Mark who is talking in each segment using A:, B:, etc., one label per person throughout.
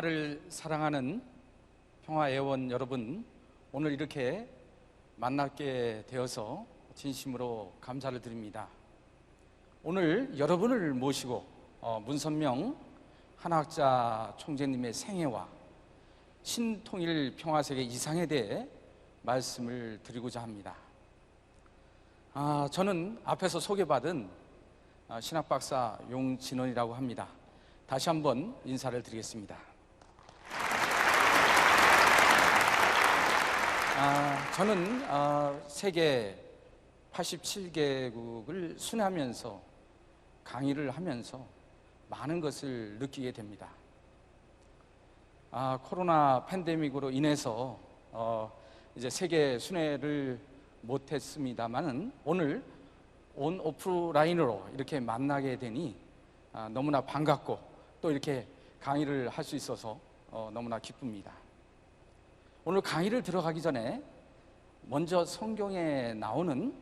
A: 평화를 사랑하는 평화애원 여러분, 오늘 이렇게 만나게 되어서 진심으로 감사를 드립니다. 오늘 여러분을 모시고 어, 문선명 한학자 총재님의 생애와 신통일 평화세계 이상에 대해 말씀을 드리고자 합니다. 아, 저는 앞에서 소개받은 아, 신학박사 용진원이라고 합니다. 다시 한번 인사를 드리겠습니다. 아, 저는 아, 세계 87개국을 순회하면서 강의를 하면서 많은 것을 느끼게 됩니다. 아, 코로나 팬데믹으로 인해서 어, 이제 세계 순회를 못했습니다만은 오늘 온 오프라인으로 이렇게 만나게 되니 아, 너무나 반갑고 또 이렇게 강의를 할 수 있어서 어, 너무나 기쁩니다. 오늘 강의를 들어가기 전에 먼저 성경에 나오는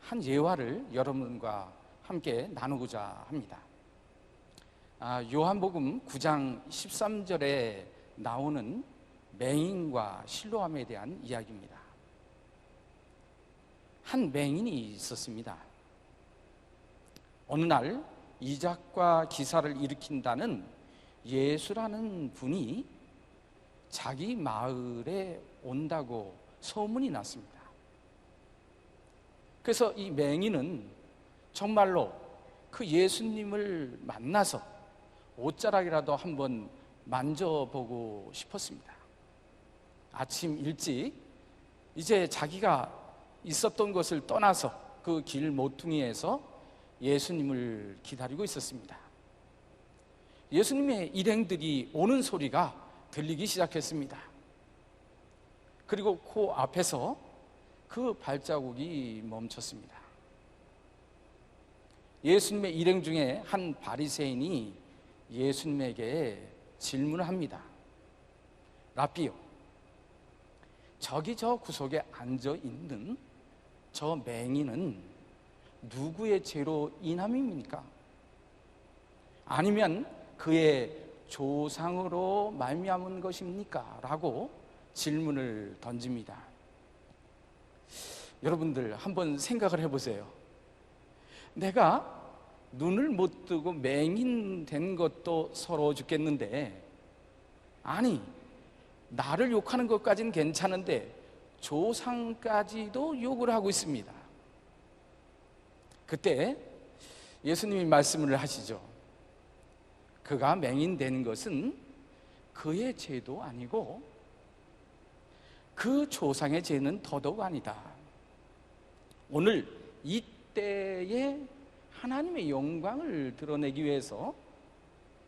A: 한 예화를 여러분과 함께 나누고자 합니다. 아, 요한복음 9장 13절에 나오는 맹인과 실로함에 대한 이야기입니다. 한 맹인이 있었습니다. 어느 날 이작과 기사를 일으킨다는 예수라는 분이 자기 마을에 온다고 소문이 났습니다. 그래서 이 맹인은 정말로 그 예수님을 만나서 옷자락이라도 한번 만져보고 싶었습니다. 아침 일찍 이제 자기가 있었던 것을 떠나서 그 길 모퉁이에서 예수님을 기다리고 있었습니다. 예수님의 일행들이 오는 소리가 들리기 시작했습니다. 그리고 코 앞에서 그 발자국이 멈췄습니다. 예수님의 일행 중에 한 바리새인이 예수님에게 질문을 합니다. 라비요, 저기 저 구석에 앉아 있는 저 맹인은 누구의 죄로 인함입니까? 아니면 그의 조상으로 말미암은 것입니까? 라고 질문을 던집니다. 여러분들 한번 생각을 해보세요. 내가 눈을 못 뜨고 맹인 된 것도 서러워 죽겠는데, 아니, 나를 욕하는 것까지는 괜찮은데, 조상까지도 욕을 하고 있습니다. 그때 예수님이 말씀을 하시죠. 그가 맹인 된 것은 그의 죄도 아니고 그 조상의 죄는 더더욱 아니다. 오늘 이때에 하나님의 영광을 드러내기 위해서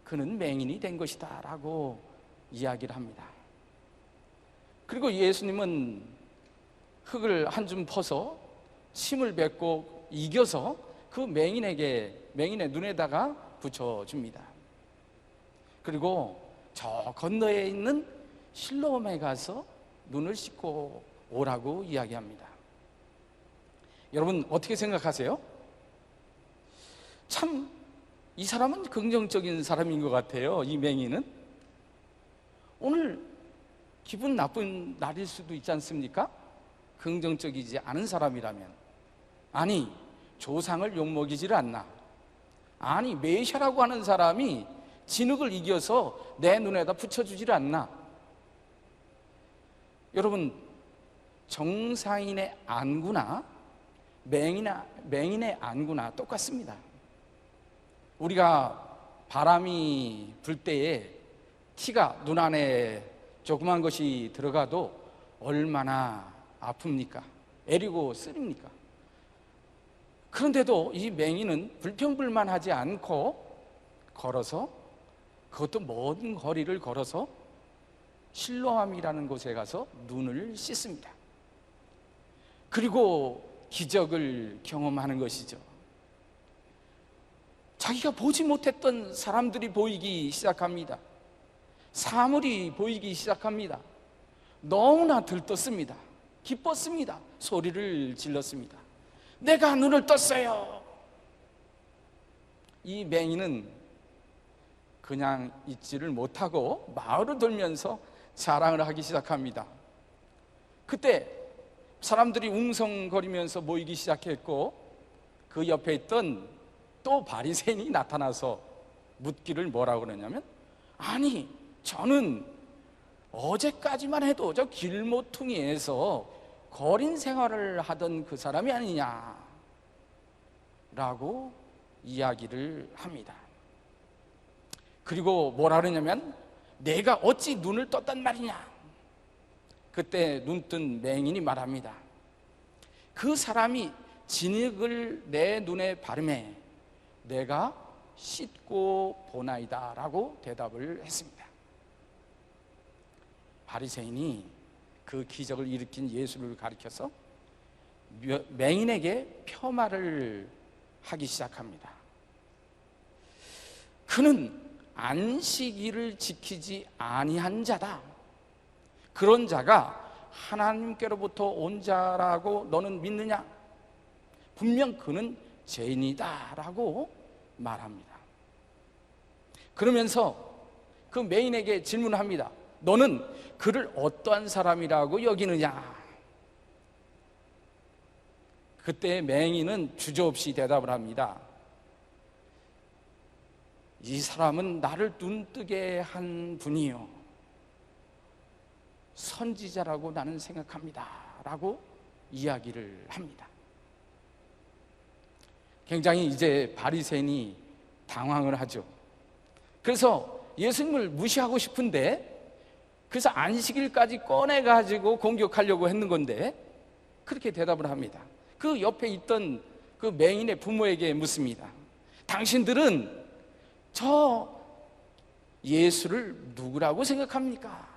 A: 그는 맹인이 된 것이다 라고 이야기를 합니다. 그리고 예수님은 흙을 한 줌 퍼서 침을 뱉고 이겨서 그 맹인에게 맹인의 눈에다가 붙여줍니다. 그리고 저 건너에 있는 실로암에 가서 눈을 씻고 오라고 이야기합니다. 여러분 어떻게 생각하세요? 참 이 사람은 긍정적인 사람인 것 같아요. 이 맹인은 오늘 기분 나쁜 날일 수도 있지 않습니까? 긍정적이지 않은 사람이라면 아니 조상을 욕먹이지를 않나 아니 메시아라고 하는 사람이 진흙을 이겨서 내 눈에다 붙여주지를 않나 여러분 정상인의 안구나 맹인의, 맹인의 안구나 똑같습니다 우리가 바람이 불 때에 티가 눈 안에 조그만 것이 들어가도 얼마나 아픕니까? 애리고 쓰립니까? 그런데도 이 맹인은 불평불만하지 않고 걸어서 그것도 먼 거리를 걸어서 실로암이라는 곳에 가서 눈을 씻습니다. 그리고 기적을 경험하는 것이죠. 자기가 보지 못했던 사람들이 보이기 시작합니다. 사물이 보이기 시작합니다. 너무나 들떴습니다. 기뻤습니다. 소리를 질렀습니다. 내가 눈을 떴어요. 이 맹인은 그냥 있지를 못하고 마을을 돌면서 자랑을 하기 시작합니다. 그때 사람들이 웅성거리면서 모이기 시작했고 그 옆에 있던 또 바리새인이 나타나서 묻기를 뭐라고 그러냐면 아니 저는 어제까지만 해도 저 길모퉁이에서 거린 생활을 하던 그 사람이 아니냐 라고 이야기를 합니다. 그리고 뭐라 그러냐면 내가 어찌 눈을 떴단 말이냐. 그때 눈뜬 맹인이 말합니다. 그 사람이 진흙을 내 눈에 바르매 내가 씻고 보나이다 라고 대답을 했습니다. 바리새인이 그 기적을 일으킨 예수를 가리켜서 맹인에게 폄하를 하기 시작합니다. 그는 안식일을 지키지 아니한 자다. 그런 자가 하나님께로부터 온 자라고 너는 믿느냐? 분명 그는 죄인이다라고 말합니다. 그러면서 그 메인에게 질문합니다. 너는 그를 어떠한 사람이라고 여기느냐? 그때 맹인은 주저없이 대답을 합니다. 이 사람은 나를 눈뜨게 한 분이요. 선지자라고 나는 생각합니다. 라고 이야기를 합니다. 굉장히 이제 바리새인이 당황을 하죠. 그래서 예수님을 무시하고 싶은데 그래서 안식일까지 꺼내 가지고 공격하려고 했는 건데 그렇게 대답을 합니다. 그 옆에 있던 그 맹인의 부모에게 묻습니다. 당신들은 저 예수를 누구라고 생각합니까?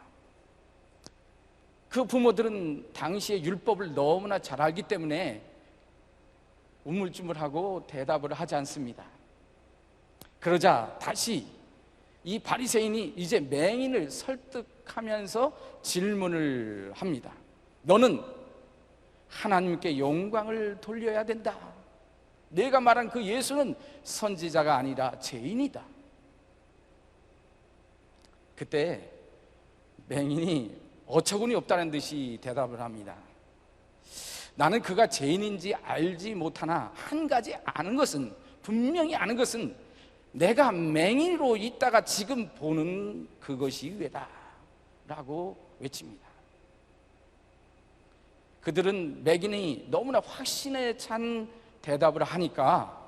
A: 그 부모들은 당시의 율법을 너무나 잘 알기 때문에 우물쭈물하고 대답을 하지 않습니다. 그러자 다시 이 바리새인이 이제 맹인을 설득하면서 질문을 합니다. 너는 하나님께 영광을 돌려야 된다. 내가 말한 그 예수는 선지자가 아니라 죄인이다. 그때 맹인이 어처구니 없다는 듯이 대답을 합니다. 나는 그가 죄인인지 알지 못하나 한 가지 아는 것은 분명히 아는 것은 내가 맹인으로 있다가 지금 보는 그것이 왜다 라고 외칩니다. 그들은 맹인이 너무나 확신에 찬 대답을 하니까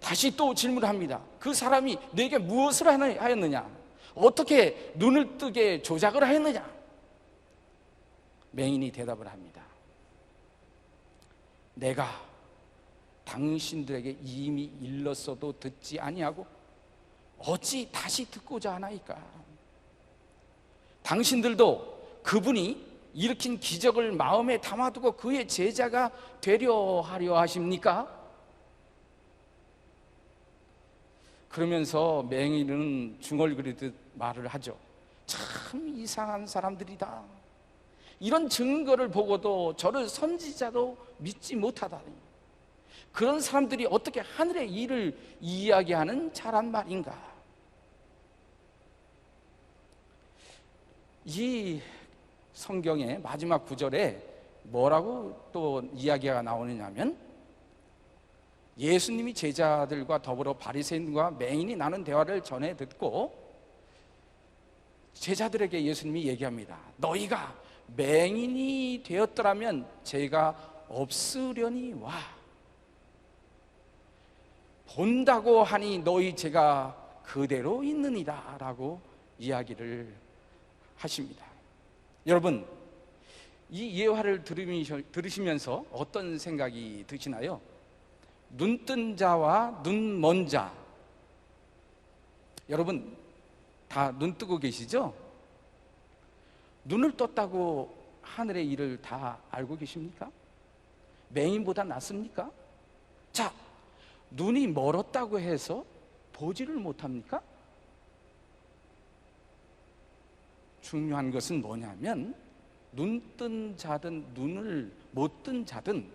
A: 다시 또 질문을 합니다. 그 사람이 내게 무엇을 하였느냐? 어떻게 눈을 뜨게 조작을 하였느냐? 맹인이 대답을 합니다. 내가 당신들에게 이미 일렀어도 듣지 아니하고 어찌 다시 듣고자 하나이까? 당신들도 그분이 일으킨 기적을 마음에 담아두고 그의 제자가 되려 하려 하십니까? 그러면서 맹인은 중얼거리듯 말을 하죠. 참 이상한 사람들이다. 이런 증거를 보고도 저를 선지자도 믿지 못하다니. 그런 사람들이 어떻게 하늘의 일을 이야기하는 잘한 말인가? 이 성경의 마지막 구절에 뭐라고 또 이야기가 나오느냐면 예수님이 제자들과 더불어 바리새인과 맹인이 나눈 대화를 전해 듣고 제자들에게 예수님이 얘기합니다. 너희가 맹인이 되었더라면 제가 없으려니 와. 본다고 하니 너희 제가 그대로 있느니라 라고 이야기를 하십니다. 여러분, 이 예화를 들으시면서 어떤 생각이 드시나요? 눈 뜬 자와 눈 먼 자. 여러분, 다 눈 뜨고 계시죠? 눈을 떴다고 하늘의 일을 다 알고 계십니까? 맹인보다 낫습니까? 자, 눈이 멀었다고 해서 보지를 못합니까? 중요한 것은 뭐냐면 눈 뜬 자든 눈을 못 뜬 자든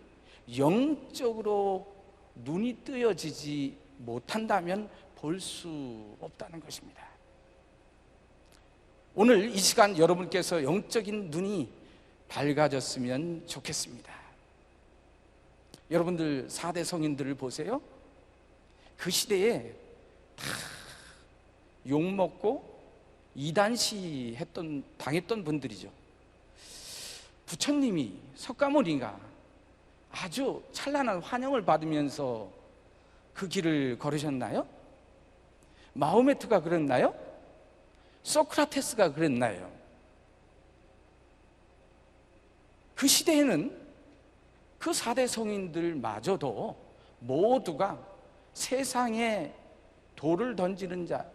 A: 영적으로 눈이 뜨여지지 못한다면 볼 수 없다는 것입니다. 오늘 이 시간 여러분께서 영적인 눈이 밝아졌으면 좋겠습니다. 여러분들 4대 성인들을 보세요. 그 시대에 다 욕먹고 이단시 했던, 당했던 분들이죠. 부처님이 석가모니가 아주 찬란한 환영을 받으면서 그 길을 걸으셨나요? 마호메트가 그랬나요? 소크라테스가 그랬나요? 그 시대에는 그 4대 성인들마저도 모두가 세상에 돌을 던지는 자,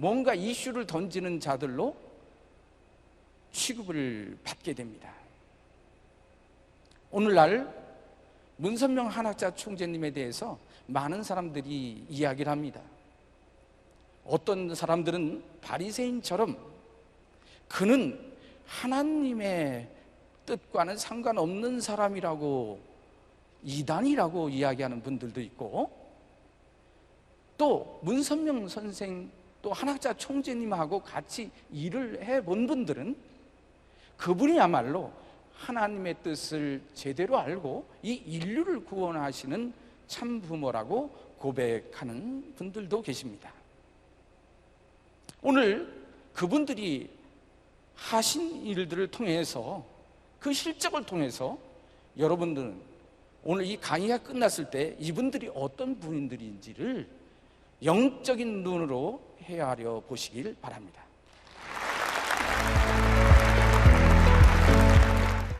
A: 뭔가 이슈를 던지는 자들로 취급을 받게 됩니다. 오늘날 문선명 한학자 총재님에 대해서 많은 사람들이 이야기를 합니다. 어떤 사람들은 바리새인처럼 그는 하나님의 뜻과는 상관없는 사람이라고 이단이라고 이야기하는 분들도 있고 또 문선명 선생 또 한학자 총재님하고 같이 일을 해 본 분들은 그분이야말로 하나님의 뜻을 제대로 알고 이 인류를 구원하시는 참 부모라고 고백하는 분들도 계십니다. 오늘 그분들이 하신 일들을 통해서 그 실적을 통해서 여러분들은 오늘 이 강의가 끝났을 때 이분들이 어떤 분들인지를 영적인 눈으로 헤아려 보시길 바랍니다.